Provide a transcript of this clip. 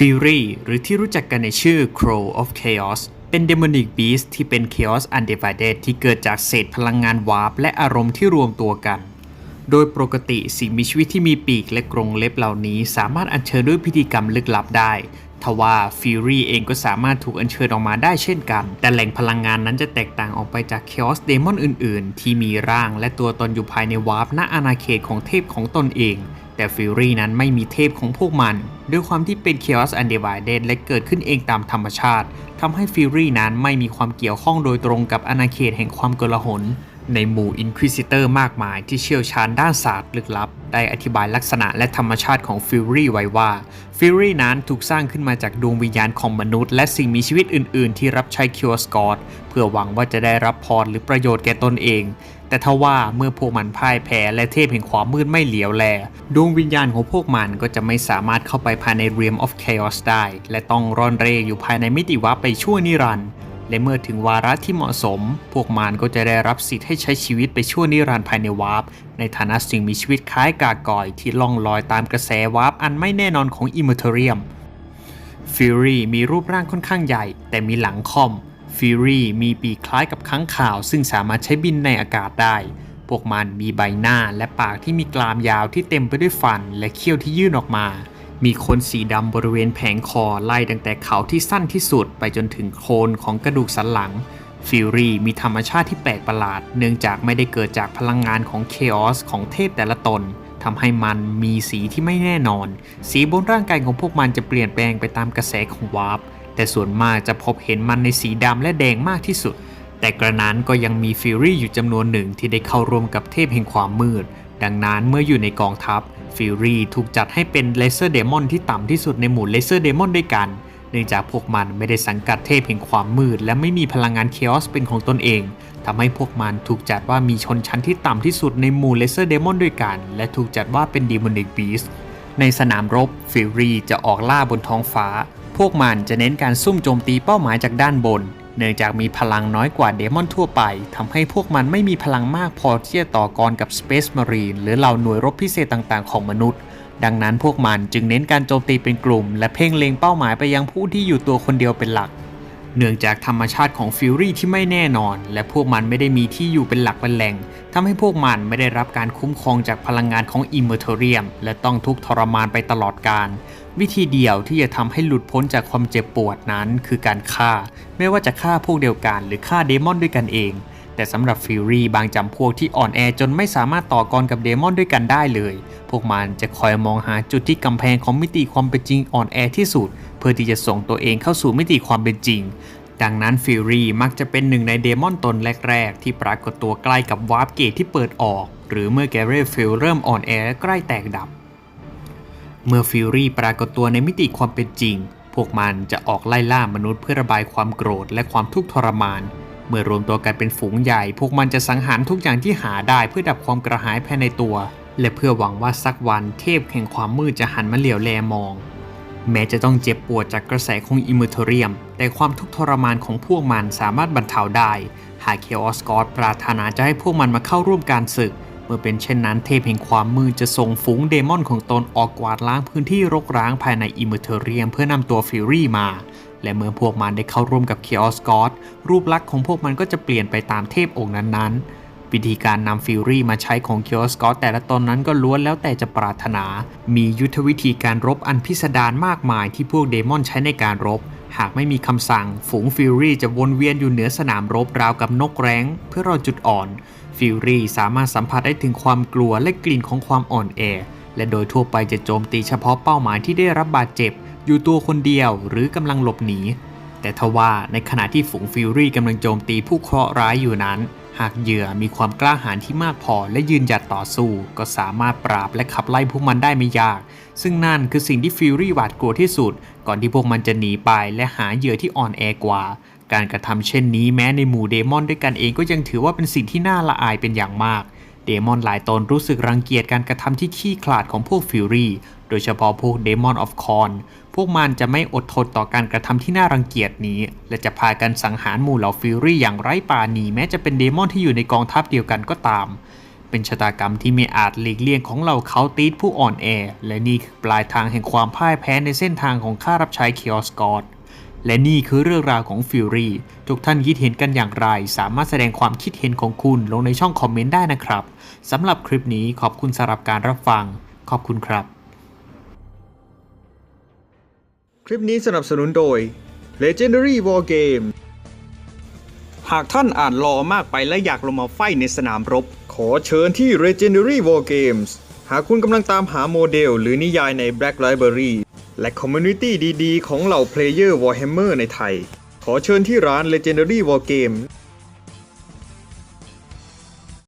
Fury หรือที่รู้จักกันในชื่อ Crow of Chaos เป็น Demonic Beast ที่เป็น Chaos Undivided ที่เกิดจากเศษพลังงานวาร์ปและอารมณ์ที่รวมตัวกัน โดยปกติสิ่งมีชีวิตที่มีปีกและกรงเล็บเหล่านี้ สามารถอัญเชิญด้วยพิธีกรรมลึกลับได้ทว่าฟิรีเองก็สามารถถูกอัญเชิญออกมาได้เช่นกัน แต่แหล่งพลังงานนั้นจะแตกต่างออกไปจาก Chaos Demon อื่น ๆ ที่มีร่างและตัวตนอยู่ภายในวาร์ปณอาณาเขตของเทพของตนเอง แต่ฟิวรี่นั้นไม่มีเทพของพวกมัน ด้วยความที่เป็น Chaos Undivided และเกิดขึ้นเองตามธรรมชาติทำให้ฟิวรี่นั้นไม่มีความเกี่ยวข้องโดยตรงกับอาณาเขตแห่งความโกลาหลในหมู่ Inquisitor มากมายที่เชี่ยวชาญด้านศาสตร์ลึกลับ ได้อธิบายลักษณะและธรรมชาติของฟิวรี่ไว้ว่า ฟิวรี่นั้นถูกสร้างขึ้นมาจากดวงวิญญาณของมนุษย์ และสิ่งมีชีวิตอื่น ๆ ที่รับใช้คิวสกอตเพื่อหวังว่าจะได้รับพรหรือประโยชน์แก่ตนเอง แต่ทว่าเมื่อพวกมันพ่ายแพ้และเทพแห่งความมืดไม่เหลียวแล ดวงวิญญาณของพวกมันก็จะไม่สามารถเข้าไปภายใน Realm of Chaos ได้ และต้องร่อนเร่อยู่ภายในมิติวัไปชั่วนิรันดร์และเมื่อถึงวาระที่เหมาะสม พวกมันก็จะได้รับสิทธิ์ให้ใช้ชีวิตไปชั่วนิรันดร์ภายในวาร์ป ในฐานะสิ่งมีชีวิตคล้ายกากอยที่ล่องลอยตามกระแสวาร์ปอันไม่แน่นอนของอิมเมอร์เทเรียมฟิรีมีรูปร่างค่อนข้างใหญ่ แต่มีหลังคอม ฟิรีมีปีกคล้ายกับค้างข่าวซึ่งสามารถใช้บินในอากาศได้ พวกมันมีใบหน้าและปากที่มีกรามยาวที่เต็มไปด้วยฟันและเขี้ยวที่ยื่นออกมา มีขนสีดำบริเวณแผงคอไล่ตั้งแต่เขาที่สั้นที่สุดไปจนถึงโคนของกระดูกสันหลังฟิวรีมีธรรมชาติที่แปลกประหลาด เนื่องจากไม่ได้เกิดจากพลังงานของเคออสของเทพแต่ละตนทำให้มันมีสีที่ไม่แน่นอน สีบนร่างกายของพวกมันจะเปลี่ยนแปลงไปตามกระแสของวาร์ป แต่ส่วนมากจะพบเห็นมันในสีดำและแดงมากที่สุด แต่กระนั้นก็ยังมีฟิวรี่อยู่จำนวนหนึ่งที่ได้เข้าร่วมกับเทพแห่งความมืด ดังนั้นเมื่ออยู่ในกองทัพฟิวรี่ถูกจัดให้เป็นเลเซอร์เดมอนที่ต่ำที่สุดในหมู่เลเซอร์เดมอนด้วยกัน เนื่องจากพวกมันไม่ได้สังกัดเทพแห่งความมืด และไม่มีพลังงานเคออสเป็นของตนเองทำให้พวกมันถูกจัดว่ามีชนชั้นที่ต่ำที่สุดในหมู่เลเซอร์เดมอนด้วยกัน และถูกจัดว่าเป็นดีมอนิกบีสในสนามรบฟิวรีจะออกล่าบนท้องฟ้า พวกมันจะเน้นการซุ่มโจมตีเป้าหมายจากด้านบน เนื่องจากมีพลังน้อยกว่าเดมอนทั่วไปทำให้พวกมันไม่มีพลังมากพอที่จะต่อกรกับ Space Marine หรือเหล่าหน่วยรบพิเศษต่างๆ ของมนุษย์ ดังนั้นพวกมันจึงเน้นการโจมตีเป็นกลุ่ม และเพ่งเล็งเป้าหมายไปยังผู้ที่อยู่ตัวคนเดียวเป็นหลัก เนื่องจากธรรมชาติของฟิวรี่ที่ไม่แน่นอน และพวกมันไม่ได้มีที่อยู่เป็นหลักเป็นแหล่งทำให้พวกมันไม่ได้รับการคุ้มครองจากพลังงานของอิมเมอร์เทเรียม และต้องทุกข์ทรมานไปตลอดการ วิธีเดียวที่จะทำให้หลุดพ้นจากความเจ็บปวดนั้น คือการฆ่า ไม่ว่าจะฆ่าพวกเดียวกัน หรือฆ่าเดมอนด้วยกันเอง แต่สำหรับฟิวรี่บางจำพวกที่อ่อนแอจนไม่สามารถต่อกรกับเดมอนด้วยกันได้เลย พวกมันจะคอยมองหาจุดที่กำแพงของมิติความเป็นจริงอ่อนแอที่สุด เพื่อที่จะส่งตัวเองเข้าสู่มิติความเป็นจริง ดังนั้นฟิวรีมักจะเป็นหนึ่งในเดมอนตนแรก ๆ ที่ปรากฏตัวใกล้กับวาร์ปเกตที่เปิดออก หรือเมื่อแกเรฟิลเริ่มอ่อนแอและใกล้แตกดับ เมื่อฟิวรีปรากฏตัวในมิติความเป็นจริง พวกมันจะออกไล่ล่ามนุษย์เพื่อระบายความโกรธและความทุกข์ทรมาน เมื่อรวมตัวกันเป็นฝูงใหญ่ พวกมันจะสังหารทุกอย่างที่หาได้เพื่อดับความกระหายภายในตัว และเพื่อหวังว่าสักวันเทพแห่งความมืดจะหันมาเหลียวแลมอง แม้จะต้องเจ็บปวดจากกระแสของอิมเมอร์เทเรียม แต่ความทุกข์ทรมานของพวกมันสามารถบรรเทาได้ หากเคออสกอตปรารถนาจะให้พวกมันมาเข้าร่วมการศึก เมื่อเป็นเช่นนั้นเทพแห่งความมืดจะส่งฝูงเดมอนของตนออกกวาดล้างพื้นที่รกร้างภายในอิมเมอร์เทเรียมเพื่อนำตัวฟิรี่มา และเมื่อพวกมันได้เข้าร่วมกับเคออสกอตรูปลักษณ์ของพวกมันก็จะเปลี่ยนไปตามเทพองค์นั้นๆ วิธีการนำฟิรี่มาใช้ของเคียวสกอตแต่ละตนนั้นก็ล้วนแล้วแต่จะปรารถนา มียุทธวิธีการรบอันพิสดารมากมายที่พวกเดมอนใช้ในการรบหากไม่มีคำสั่ง ฝูงฟิวรี่จะวนเวียนอยู่เหนือสนามรบราวกับนกแร้ง เพื่อรอจุดอ่อน ฟิวรี่สามารถสัมผัสได้ถึงความกลัวและกลิ่นของความอ่อนแอ และโดยทั่วไปจะโจมตีเฉพาะเป้าหมายที่ได้รับบาดเจ็บ อยู่ตัวคนเดียวหรือกำลังหลบหนี แต่ทว่าในขณะที่ฝูงฟิวรี่กำลังโจมตีผู้เคราะห์ร้ายอยู่นั้น หากเหยื่อมีความกล้าหาญที่มากพอและยืนหยัดต่อสู้ ก็สามารถปราบและขับไล่พวกมันได้ไม่ยาก ซึ่งนั่นคือสิ่งที่ฟิวรี่หวาดกลัวที่สุด ก่อนที่พวกมันจะหนีไปและหาเหยื่อที่อ่อนแอกว่า การกระทำเช่นนี้แม้ในหมู่เดมอนด้วยกันเองก็ยังถือว่าเป็นสิ่งที่น่าละอายเป็นอย่างมาก เดมอนหลายตนรู้สึกรังเกียจการกระทำที่ขี้ขลาดของพวกฟิวรี่ โดยเฉพาะพวกเดมอนออฟคอนพวกมันจะไม่อดทนต่อการกระทำที่น่ารังเกียจนี้ และจะพากันสังหารหมู่เหล่าฟิวรี่อย่างไร้ปาณีแม้จะเป็นเดมอนที่อยู่ในกองทัพเดียวกันก็ตาม เป็นชะตากรรมที่ไม่อาจหลีกเลี่ยงของเหล่าเขาตีดผู้อ่อนแอ และนี่คือปลายทางแห่งความพ่ายแพ้ในเส้นทางของข้ารับใช้คิออสกอด และนี่คือเรื่องราวของฟิวรีทุกท่านคิดเห็นกันอย่างไร สามารถแสดงความคิดเห็นของคุณลงในช่องคอมเมนต์ได้นะครับสำหรับคลิปนี้ขอบคุณสำหรับการรับฟัง ขอบคุณครับ คลิปนี้สนับสนุนโดย Legendary War Game หากท่านอ่านรอมากไปและอยากลงมาไฟในสนามรบ ขอเชิญที่ Legendary War Games หากคุณกำลังตามหาโมเดล หรือนิยายใน Black Library และคอมมูนิตี้ดีๆ ของเหล่าเพลเยอร์ Warhammer ในไทย ขอเชิญที่ร้าน Legendary War Game